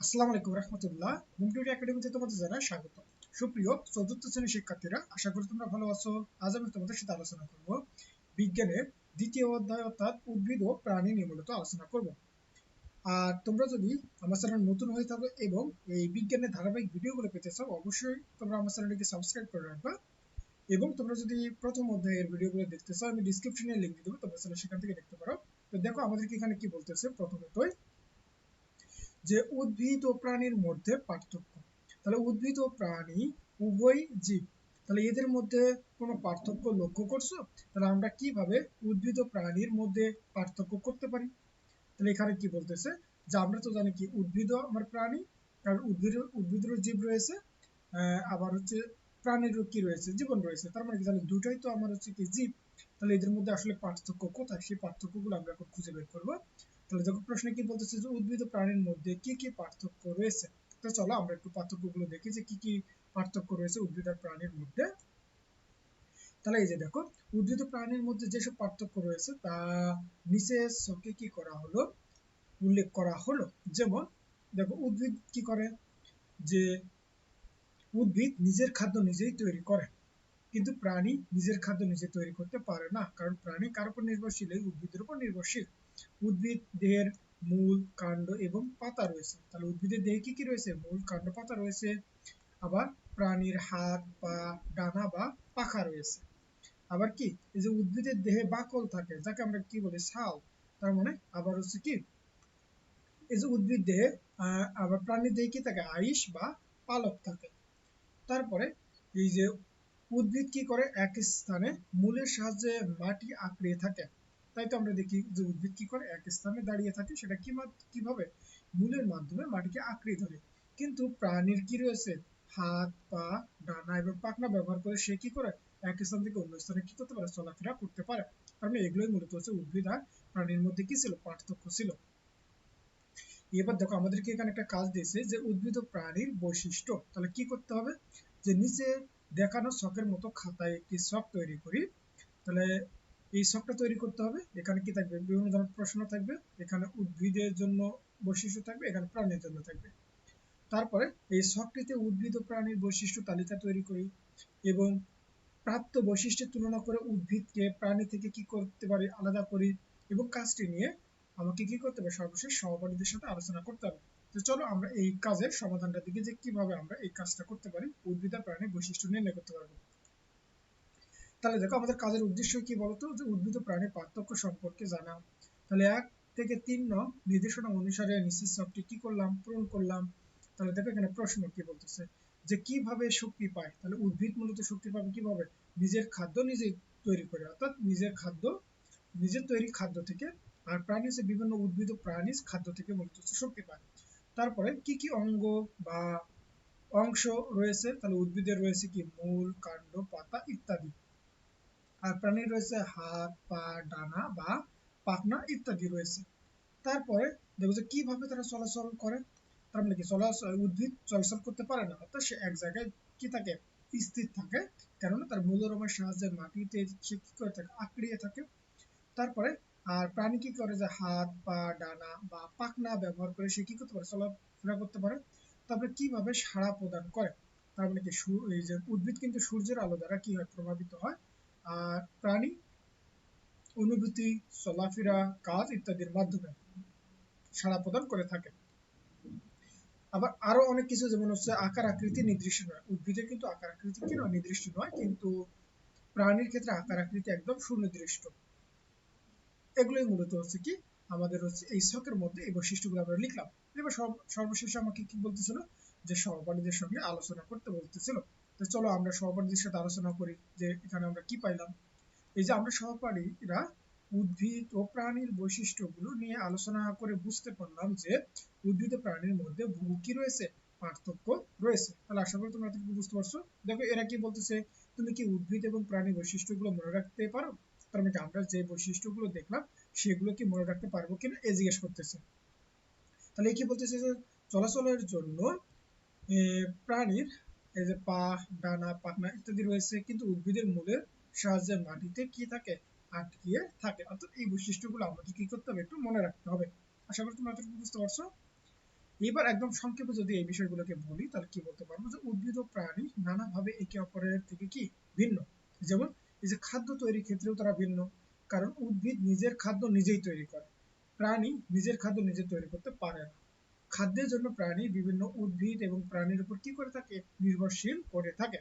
আসসালামু আলাইকুম রহমতুল্লাহ। মুমটুরি একাডেমিতে তোমাদের জানাই স্বাগত। সুপ্রিয় চতুর্থ শ্রেণির শিক্ষার্থীরা, আশা করি তোমরা ভালো আছো। আজ আমি তোমাদের সাথে আলোচনা করব বিজ্ঞানের দ্বিতীয় অধ্যায় অর্থাৎ উদ্ভিদ ও প্রাণী নিয়ে মূলত আলোচনা করব। আর তোমরা যদি আমার চ্যানেল নতুন হয়ে থাকো এবং এই বিজ্ঞানের ধারাবাহিক ভিডিওগুলো পেতে চাও, অবশ্যই তোমরা আমার চ্যানেলটিকে সাবস্ক্রাইব করে রাখবা। এবং তোমরা যদি প্রথম অধ্যায়ের ভিডিওগুলো দেখতে চাও, আমি ডিসক্রিপশনে লিংক দিয়ে দেবো, তোমরা সেখান থেকে দেখতে পারো। তো দেখো আমাদেরকে এখানে কি বলতেছে প্রথমতই যে উদ্ভিদ ও প্রাণীর মধ্যে পার্থক্য। তাহলে উদ্ভিদ ও প্রাণী উভয় জীব। তাহলে এদের মধ্যে কোনো পার্থক্য লক্ষ্য করছ? তাহলে আমরা কীভাবে উদ্ভিদ ও প্রাণীর মধ্যে পার্থক্য করতে পারি? তাহলে এখানে কি বলতেছে? যে আমরা তো জানি কি উদ্ভিদ আমার প্রাণী, কারণ উদ্ভিদ উদ্ভিদেরও জীব রয়েছে আবার হচ্ছে প্রাণীরও কি রয়েছে? জীবন রয়েছে। তার মানে কি জানি দুটাই তো আমার হচ্ছে কি জীব। তাহলে এদের মধ্যে আসলে পার্থক্য কোথায়? সেই পার্থক্যগুলো আমরা এখন খুঁজে বের করব। তাহলে দেখো প্রশ্নে কি বলতেছে যে উদ্ভিদ ও প্রাণীর মধ্যে কি কি পার্থক্য রয়েছে, তো চলো আমরা একটু পার্থক্যগুলো দেখি যে কি কি পার্থক্য রয়েছে উদ্ভিদ আর প্রাণীর মধ্যে। তাহলে এই যে দেখো, উদ্ভিদ ও প্রাণীর মধ্যে যেসব পার্থক্য রয়েছে, তা নিচে সকে কি করা হলো? উল্লেখ করা হলো। যেমন, দেখো উদ্ভিদ কি করে? যে উদ্ভিদ নিজের খাদ্য নিজেই তৈরি করে, কিন্তু প্রাণী নিজের খাদ্য নিজে তৈরি করতে পারে না, কারণ প্রাণী কার উপর নির্ভরশীল? এই উদ্ভিদের উপর নির্ভরশীল। উদ্ভিদ দেহের মূল কাণ্ড এবং পাতা রয়েছে। তাহলে উদ্ভিদের দেহে কি কি রয়েছে? মূল কাণ্ড, পাতা রয়েছে। আবার প্রাণীর হাত, পা, ডানা বা পাখা রয়েছে। আবার কি? এই যে উদ্ভিদের দেহে বাকল থাকে, যাকে আমরা কি বলি? ছাল। তার মানে আবার হচ্ছে কি? এই যে উদ্ভিদ দেহে আবার প্রাণীর দেহে কি থাকে? আইস বা পালক থাকে। তারপরে এই যে উদ্ভিদ কি করে? এক স্থানে মূলের সাহায্যে মাটি আঁকড়ে থাকে। তাই তো আমরা দেখি যে উদ্ভিদ কি করে এক স্থানে দাঁড়িয়ে থাকে, সেটা কি কীভাবে? মূলের মাধ্যমে মাটিকে আঁকড়ে ধরে। কিন্তু প্রাণীর কি রয়েছে? হাত, পা, ডানা এবং পাখনা ব্যবহার করে সে কি করে? এক স্থান থেকে অন্য স্থানে কি করতে পারে? চলাফেরা করতে পারে। তার মানে এগুলোই মূলত হচ্ছে উদ্ভিদ আর প্রাণীর মধ্যে কি ছিল? পার্থক্য ছিল। এবার দেখো, আমাদেরকে এখানে একটা কাজ দিয়েছে যে উদ্ভিদ ও প্রাণীর বৈশিষ্ট্য। তাহলে কি করতে হবে? যে নিচে দেখানো শখের মতো খাতায় একটি শখ তৈরি করি। তাহলে এই শখটা তৈরি করতে হবে। এখানে কি থাকবে? বিভিন্ন ধরনের প্রশ্ন থাকবে। এখানে উদ্ভিদের জন্য বৈশিষ্ট্য থাকবে, এখানে প্রাণীর জন্য থাকবে। তারপরে এই শখটিতে উদ্ভিদ ও প্রাণীর বৈশিষ্ট্য তালিকা তৈরি করি এবং প্রাপ্ত বৈশিষ্ট্যের তুলনা করে উদ্ভিদকে প্রাণী থেকে কি করতে পারি আলাদা করি এবং কাজটি নিয়ে আমাকে কি করতে হবে? সর্বশেষ সহপাঠীদের সাথে আলোচনা করতে হবে। তো চলো আমরা এই কাজের সমাধানটা দিকে যে কীভাবে আমরা এই কাজটা করতে পারি, উদ্ভিদ আর প্রাণীর বৈশিষ্ট্য নির্ণয় করতে পারব। তাহলে দেখো আমাদের কাজের উদ্দেশ্য কি বলতো? যে উদ্ভিদ প্রাণীর পার্থক্য সম্পর্কে জানা। তাহলে এক থেকে তিন নং নির্দেশনা অনুসারে নিচের সবটি কি করলাম? পূরণ করলাম। তাহলে দেখো এখানে প্রশ্ন কি বলতেছে? যে কীভাবে শক্তি পায়? তাহলে উদ্ভিদ মূলত শক্তি পাবে কীভাবে? নিজের খাদ্য নিজেই তৈরি করে, অর্থাৎ নিজের খাদ্য, নিজের তৈরি খাদ্য থেকে আর প্রাণী হচ্ছে বিভিন্ন উদ্ভিদ ও প্রাণীজ খাদ্য থেকে মূলত শক্তি পায়। তারপরে কি কি অঙ্গ বা অংশ রয়েছে? তাহলে উদ্ভিদের রয়েছে কি? মূল, কাণ্ড, পাতা ইত্যাদি। আর প্রাণীর রয়েছে, হাত, পা, ডানা বা পাখনা ইত্যাদি রয়েছে। তারপরে দেখো যে কীভাবে তারা চলাচল করে, তার মানে কি চলাচল উদ্ভিদ চলাচল করতে পারে না, অর্থাৎ সে এক জায়গায় কি থাকে? স্থির থাকে, কেননা তার মূলরমের সাহায্যে মাটিতে সে কি করে থাকে? আঁকড়িয়ে থাকে। তারপরে, আর প্রাণী কি করে? যে হাত, পা, ডানা বা পাখনা ব্যবহার করে সে কি করতে পারে? চলাফেরা করতে পারে। তারপরে কীভাবে সাড়া প্রদান করে? তার মানে কি এই যে উদ্ভিদ কিন্তু সূর্যের আলো দ্বারা কি হয়? প্রভাবিত হয়। প্রাণী, অনুভূতি, চলাফেরা, কাজ ইত্যাদির মাধ্যমে সাড়া প্রদান করে থাকে। আবার আরও অনেক কিছু যেমন হচ্ছে আকার আকৃতি নির্দিষ্ট নয়, উদ্ভিদের কিন্তু আকার আকৃতি কি নির্দিষ্ট নয়, কিন্তু প্রাণীর ক্ষেত্রে আকার আকৃতি একদম সুনির্দিষ্ট। এগুলোই মূলত হচ্ছে কি? আমাদের হচ্ছে এই শখের মধ্যে এই বৈশিষ্ট্যগুলো আমরা লিখলাম। এবার সর্বশেষে আমাকে কি বলতেছিল? যে সহপাঠীদের সঙ্গে আলোচনা করতে বলতেছিল। তো চলো আমরা সহপাঠীদের সাথে আলোচনা করি যে এখানে আমরা কি পাইলাম। এই যে আমরা সহপাঠীরা উদ্ভিদ ও প্রাণীর বৈশিষ্ট্যগুলো নিয়ে আলোচনা করে বুঝতে পারলাম যে উদ্ভিদ ও প্রাণীর মধ্যে বহু কি রয়েছে? পার্থক্য রয়েছে। তাহলে আশা করি তোমরা এতটুকু বুঝতে পারছ। দেখো, এরা কি বলতেছে, তুমি কি উদ্ভিদ এবং প্রাণী বৈশিষ্ট্যগুলো মনে রাখতে পারো? তার মানে আমরা যে বৈশিষ্ট্যগুলো দেখলাম, সেগুলো কি মনে রাখতে পারব কিনা এ জিজ্ঞেস করতেছে। তাহলে কি বলতেছে যে, চলাচলের জন্য প্রাণীর এই যে পা ডানা, পাখনা ইত্যাদি রয়েছে, কিন্তু উদ্ভিদের মূলের সাহায্যে মাটিতে কি থাকে? আটকিয়ে থাকে। অর্থাৎ এই বৈশিষ্ট্যগুলো আমাকে কি করতে হবে? একটু মনে রাখতে হবে। আশা করি তোমরা এতটুকু বুঝতে পারছ। এবার একদম সংক্ষেপে যদি এই বিষয়গুলোকে বলি, তাহলে কি বলতে পারব? যে উদ্ভিদ ও প্রাণী নানাভাবে একে অপরের থেকে কি ভিন্ন? যেমন এই যে খাদ্য তৈরির ক্ষেত্রেও তারা ভিন্ন, কারণ উদ্ভিদ নিজের খাদ্য নিজেই তৈরি করে। প্রাণী নিজের খাদ্য নিজে তৈরি করতে পারে না। খাদ্যের জন্য প্রাণী বিভিন্ন উদ্ভিদ এবং প্রাণীর উপর কি করে থাকে? নির্ভরশীল করে থাকে।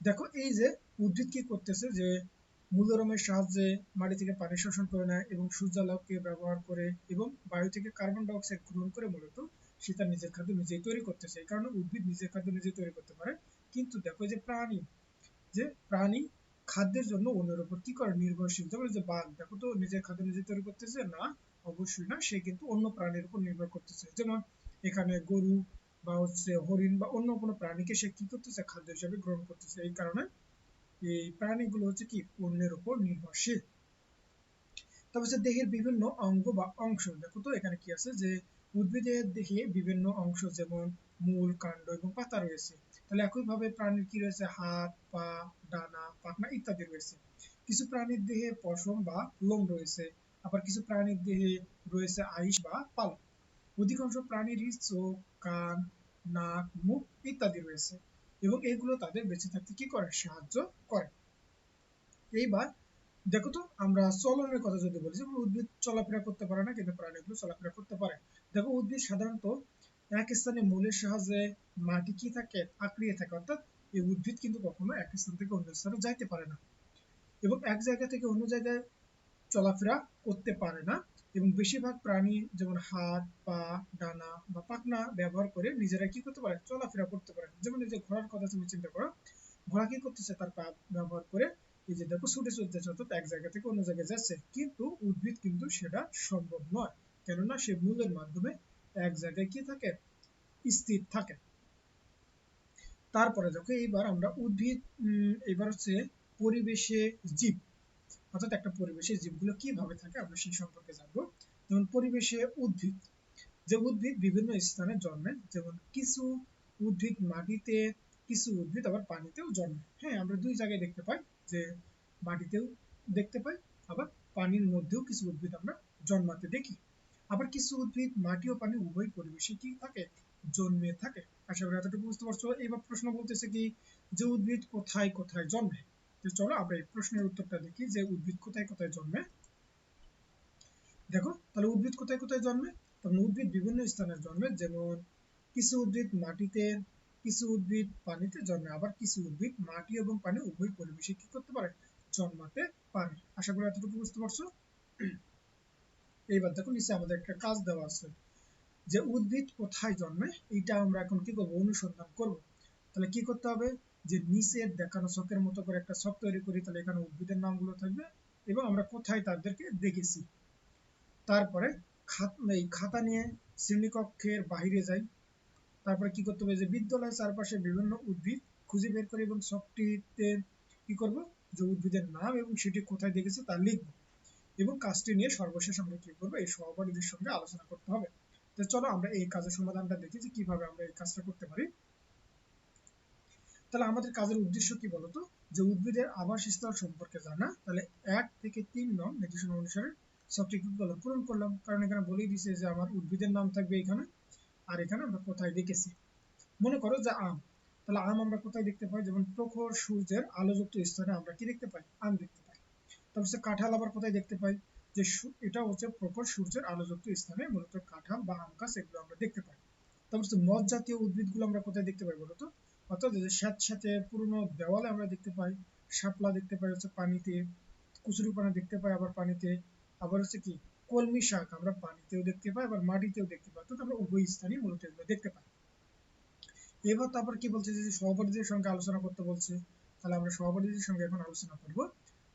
দেখো, এই যে উদ্ভিদ কি করতেছে যে মূলরমের সাহায্যে মাটি থেকে পানি শোষণ করে নেয় এবং সূর্যালোককে ব্যবহার করে এবং বায়ু থেকে কার্বন ডাই অক্সাইড গ্রহণ করে মূলত সে তার নিজের খাদ্য নিজেই তৈরি করতেছে। এই কারণে উদ্ভিদ নিজের খাদ্য নিজেই তৈরি করতে পারে। কিন্তু দেখো যে প্রাণী যে প্রাণী খাদ্যের জন্য অন্যের উপর কি করে নির্ভরশীল? যেমন যে বাঘ, দেখো তো নিজের খাদ্য নিজে তৈরি করতেছে না অবশ্যই না, সে কিন্তু অন্য প্রাণীর উপর নির্ভর করতেছে। যেমন এখানে গরু বা হচ্ছে হরিণ বা অন্য কোনো প্রাণীকে সে কি করতেছে? খাদ্য হিসেবে গ্রহণ করতেছে। এই কারণে এই প্রাণীগুলো হচ্ছে কি? অন্যের উপর নির্ভরশীল। তবে হচ্ছে দেহের বিভিন্ন অঙ্গ বা অংশ, দেখো তো এখানে কি আছে? যে উদ্ভিদের দেহে বিভিন্ন অংশ যেমন মূল, কাণ্ড এবং পাতা রয়েছে। তাহলে একইভাবে প্রাণীর কি রয়েছে? হাত, পা, ডানা, পাখনা ইত্যাদি রয়েছে। কিছু প্রাণীর দেহে পশম বা লোম রয়েছে। আবার কিছু প্রাণীর দেহে রয়েছে আইস বা পালক। অধিকাংশ প্রাণীরই চোখ, কান, নাক, মুখ ইত্যাদি রয়েছে এবং এগুলো তাদের বেঁচে থাকতে কি করে? সাহায্য করে। এইবার দেখো তো, আমরা চলনের কথা যদি বলি, যেমন উদ্ভিদ চলাফেরা করতে পারে না, কিন্তু প্রাণীগুলো চলাফেরা করতে পারে। দেখো, উদ্ভিদ সাধারণত এক স্থানে মূলের সাহায্যে মাটি কি থাকে? আঁকড়িয়ে থাকে। অর্থাৎ এই উদ্ভিদ কিন্তু কখনো এক স্থান থেকে অন্য স্থানে যাইতে পারে না। এবং এক জায়গা থেকে অন্য জায়গায় চলাফেরা করতে পারে না এবং বেশিরভাগ প্রাণী যেমন হাত, পা, ডানা বা পাখনা ব্যবহার করে নিজেরা কি করতে পারে? চলাফেরা করতে পারে যেমন এই যে ঘোড়ার কথা তুমি চিন্তা করো, ঘোড়া কি করতেছে? তার পা ব্যবহার করে এই যে দেখো ছুটে ছুটে যাচ্ছে, অর্থাৎ এক জায়গা থেকে অন্য জায়গায় যাচ্ছে। কিন্তু উদ্ভিদ কিন্তু সেটা সম্ভব নয়। কেননা সে মূলের মাধ্যমে এক জায়গায় কি থাকে? স্থির থাকে। তারপরে দেখো এইবার আমরা উদ্ভিদ এবার হচ্ছে পরিবেশে জীব। অর্থাৎ একটা পরিবেশে জীবগুলো কীভাবে থাকে আমরা সেই সম্পর্কে জানব। যেমন পরিবেশে উদ্ভিদ। যে উদ্ভিদ বিভিন্ন স্থানে জন্মে, যেমন কিছু উদ্ভিদ মাটিতে, কিছু উদ্ভিদ আবার পানিতেও জন্মে। হ্যাঁ আমরা দুই জায়গায় দেখতে পাই যে মাটিতেও দেখতে পাই, আবার পানির মধ্যেও কিছু উদ্ভিদ আমরা জন্মাতে দেখি। আবার কিছু উদ্ভিদ মাটি ও পানি উভয় পরিবেশে কি থাকে? জন্মে থাকে। আশা করি এতটুকু বুঝতে পারছ। এবার প্রশ্ন বলতেছে কি, যে উদ্ভিদ কোথায় কোথায় জন্মে? তো চলো আমরা এই প্রশ্নের উত্তরটা দেখি, যে উদ্ভিদ কোথায় কোথায় জন্মে? দেখো, তাহলে উদ্ভিদ কোথায় কোথায় জন্মে? তখন উদ্ভিদ বিভিন্ন স্থানে জন্মে, যেমন কিছু উদ্ভিদ মাটিতে, কিছু উদ্ভিদ পানিতে জন্মে, আবার কিছু উদ্ভিদ মাটি এবং পানি উভয় পরিবেশে কি করতে পারে? জন্মাতে পারে। আশা করি এতটুকু বুঝতে পারছ? এইবার দেখো, নিচে আমাদের একটা কাজ দেওয়া আছে, যে উদ্ভিদ কোথায় জন্মে? এটা আমরা এখন কি করব? অনুসন্ধান করব। তাহলে কি করতে হবে? যে নিচের দেখানো ছকের মতো করে একটা ছক তৈরি করি, তাহলে এখানে উদ্ভিদের নামগুলো থাকবে এবং আমরা কোথায় তাদেরকে দেখেছি। তারপরে এই খাতা নিয়ে শ্রেণীকক্ষের বাইরে যাই। তারপরে কি করতে হবে? যে বিদ্যালয়ের চারপাশে বিভিন্ন উদ্ভিদ খুঁজে বের করে এবং ছকটিতে কি করব? যে উদ্ভিদের নাম এবং সেটি কোথায় দেখেছে তা লিখব এবং কাজটি নিয়ে সর্বশেষ আমরা কি করব? এই সহপাঠীদের সঙ্গে আলোচনা করতে হবে। তো চলো আমরা এই কাজের সমাধানটা দেখি যে কীভাবে আমরা এই কাজটা করতে পারি। তাহলে আমাদের কাজের উদ্দেশ্য কি বলতো? যে উদ্ভিদের আবাসস্থল সম্পর্কে জানা। তাহলে এক থেকে তিন নং নির্দেশনা অনুসারে করলাম পূরণ করলাম। কারণ এখানে বলেই দিছে যে আমার উদ্ভিদের নাম থাকবে এখানে। আর এখানে আমরা কোথায় দেখেছি? মনে করো যে আম। তাহলে আম আমরা কোথায় দেখতে পাই? যেমন প্রখর সূর্যের আলোযুক্ত স্থানে আমরা কি দেখতে পাই? আম দেখতে পাই। তারপর হচ্ছে কাঁঠাল আবার কোথায় দেখতে পাই? যে এটা হচ্ছে প্রখর সূর্যের আলোযুক্ত স্থানে মূলত কাঁঠাল বা আম গাছ এগুলো আমরা দেখতে পাই। তারপর হচ্ছে মদ জাতীয় উদ্ভিদগুলো আমরা কোথায় দেখতে পাই বলতো? অর্থাৎ স্যাঁতস্যাঁতে পুরনো দেওয়ালে আমরা দেখতে পাই, শাপলা দেখতে পাই, হচ্ছে পানিতে কুচুরিপানা দেখতে পাই আবার পানিতে, আবার হচ্ছে কি, কলমি শাক আমরা পানিতেও দেখতে পাই, আবার মাটিতেও দেখতে পাই, অর্থাৎ আমরা উভয় স্থানে মূলত এগুলো দেখতে পাই। এবার তারপর কি বলছে, যে সহপাঠীদের সঙ্গে আলোচনা করতে বলছে, তাহলে আমরা সহপাঠীদের সঙ্গে এখন আলোচনা করব,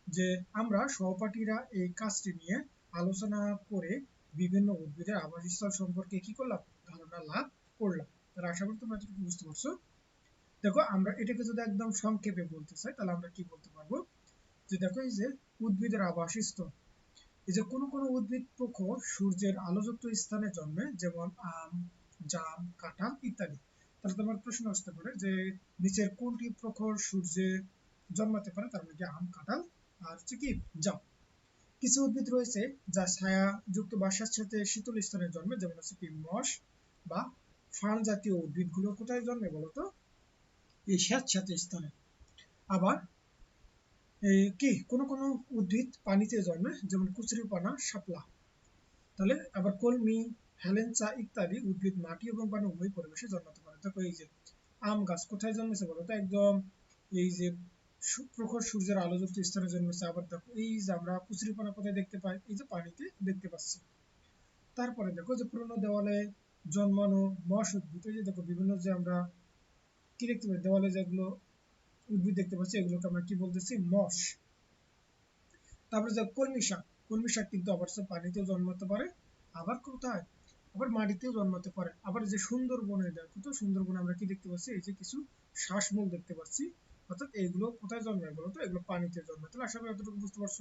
যে আমরা সহপাঠীরা এই কাজটি নিয়ে আলোচনা করে বিভিন্ন উদ্ভিদের আবাসস্থল সম্পর্কে কি করলাম, ধারণা লাভ করলাম। তাহলে আশা করি তোমরা বুঝতে পারছ। দেখো, আমরা এটাকে যদি একদম সংক্ষেপে বলতে চাই, তাহলে আমরা কি বলতে পারব? যে দেখো, এই যে উদ্ভিদের আবাসস্থল এই যে কোনো কোনো উদ্ভিদ প্রখর সূর্যের আলোযুক্ত স্থানে জন্মে, যেমন আম, জাম, কাঁঠাল ইত্যাদি। তাহলে তোমার প্রশ্ন আসতে পারে যে নিচের কোনটি প্রখর সূর্যে জন্মাতে পারে? তার মধ্যে আম, কাঁঠাল, আর হচ্ছে কি জাম। কিছু উদ্ভিদ রয়েছে যা ছায়া যুক্ত বাসার সাথে শীতল স্থানে জন্মে, যেমন হচ্ছে কি মস বা ফার্ন জাতীয় উদ্ভিদগুলো কোথায় জন্মে বলতো? এই স্যাঁতস্যাঁতে স্থানে। আবার কি? কোন কোন উদ্ভিদ পানিতে জন্মে, যেমন কুচুরিপানা, শাপলা। তাহলে আবার কলমি, হেলেঞ্চা ইত্যাদি উদ্ভিদ মাটি এবং পানি উভয় পরিবেশে জন্মাতে পারে। দেখো এই যে আম গাছ কোথায় জন্মেছে বলো তো একদম। এই যে প্রখর সূর্যের আলোযুক্ত স্থানে জন্মেছে। আবার দেখো এই যে আমরা কুচুরিপানা কোথায় দেখতে পাই? এই যে পানিতে দেখতে পাচ্ছি। তারপরে দেখো যে পুরনো দেওয়ালে জন্মানো মশ উদ্ভিদ এই যে দেখো বিভিন্ন যে আমরা কি দেখতে পাই দেওয়ালে যেগুলো উদ্ভিদ দেখতে পাচ্ছি, এগুলোকে আমরা কি বলতেছি? মশ। তারপরে যে কলমি শাক কলমি শাক কিন্তু আবার পানিতেও জন্মাতে পারে, আবার কোথায়? আবার মাটিতেও জন্মাতে পারে। আবার যে সুন্দরবনে দেখো তো, সুন্দরবনে আমরা কি দেখতে পাচ্ছি? এই যে কিছু শ্বাসমূল দেখতে পাচ্ছি। অর্থাৎ এগুলো কোথায় জন্মায় বলো তো? এগুলো পানিতে জন্মায়। তাহলে আশা করি এতটুকু বুঝতে পারছ।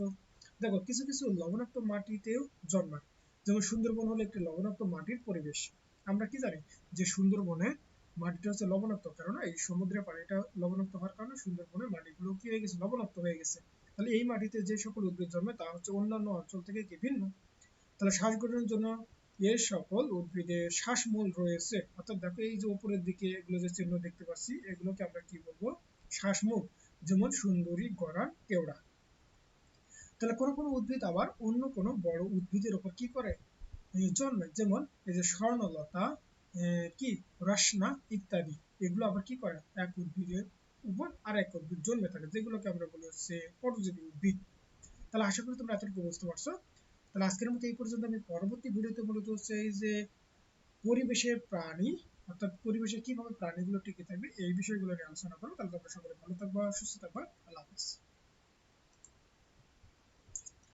দেখো, কিছু কিছু লবণাক্ত মাটিতেও জন্মায়। যেমন সুন্দরবন হলো একটি লবণাক্ত মাটির পরিবেশ। আমরা কি জানি? যে সুন্দরবনে মাটিটা হচ্ছে লবণাক্ত কারণ এই সমুদ্রের পানিটা লবণাক্ত হওয়ার কারণে সুন্দরবনের মাটিগুলো কি হয়ে গেছে? লবণাক্ত হয়ে গেছে। তাহলে এই মাটিতে যে সকল উদ্ভিদ জন্মে, তা হচ্ছে অন্যান্য অঞ্চল থেকে কি ভিন্ন? তাহলে শ্বাস গ্রহণের জন্য এই সকল উদ্ভিদে শ্বাসমূল রয়েছে। অর্থাৎ দেখো, এই যে উপরের দিকে এগুলো যে চিহ্ন দেখতে পাচ্ছি, এগুলোকে আমরা কি বলব? শ্বাসমূল, যেমন সুন্দরী গড়া কেওড়া। তাহলে কোনো কোনো উদ্ভিদ আবার অন্য কোনো বড় উদ্ভিদের উপর কি করে? জন্মে, যেমন এই যে স্বর্ণলতা কি? রসনা ইত্যাদি। এগুলো আবার কি করে? এক উদ্ভিদের উপর আর এক উদ্ভিদ জন্মে থাকে, যেগুলোকে আমরা বলি হচ্ছে পরজীবী উদ্ভিদ। তাহলে আশা করি তোমরা এতটুকু বুঝতে পারছ। তাহলে আজকের মতো এই পর্যন্ত আমি পরবর্তী ভিডিওতে মূলত হচ্ছে এই যে পরিবেশের প্রাণী, অর্থাৎ পরিবেশে কীভাবে প্রাণীগুলো টিকে থাকবে, এই বিষয়গুলো নিয়ে আলোচনা করব। তাহলে তোমরা সকলে ভালো থাকবা, সুস্থ থাকবা। আল্লাহ হাফিজ।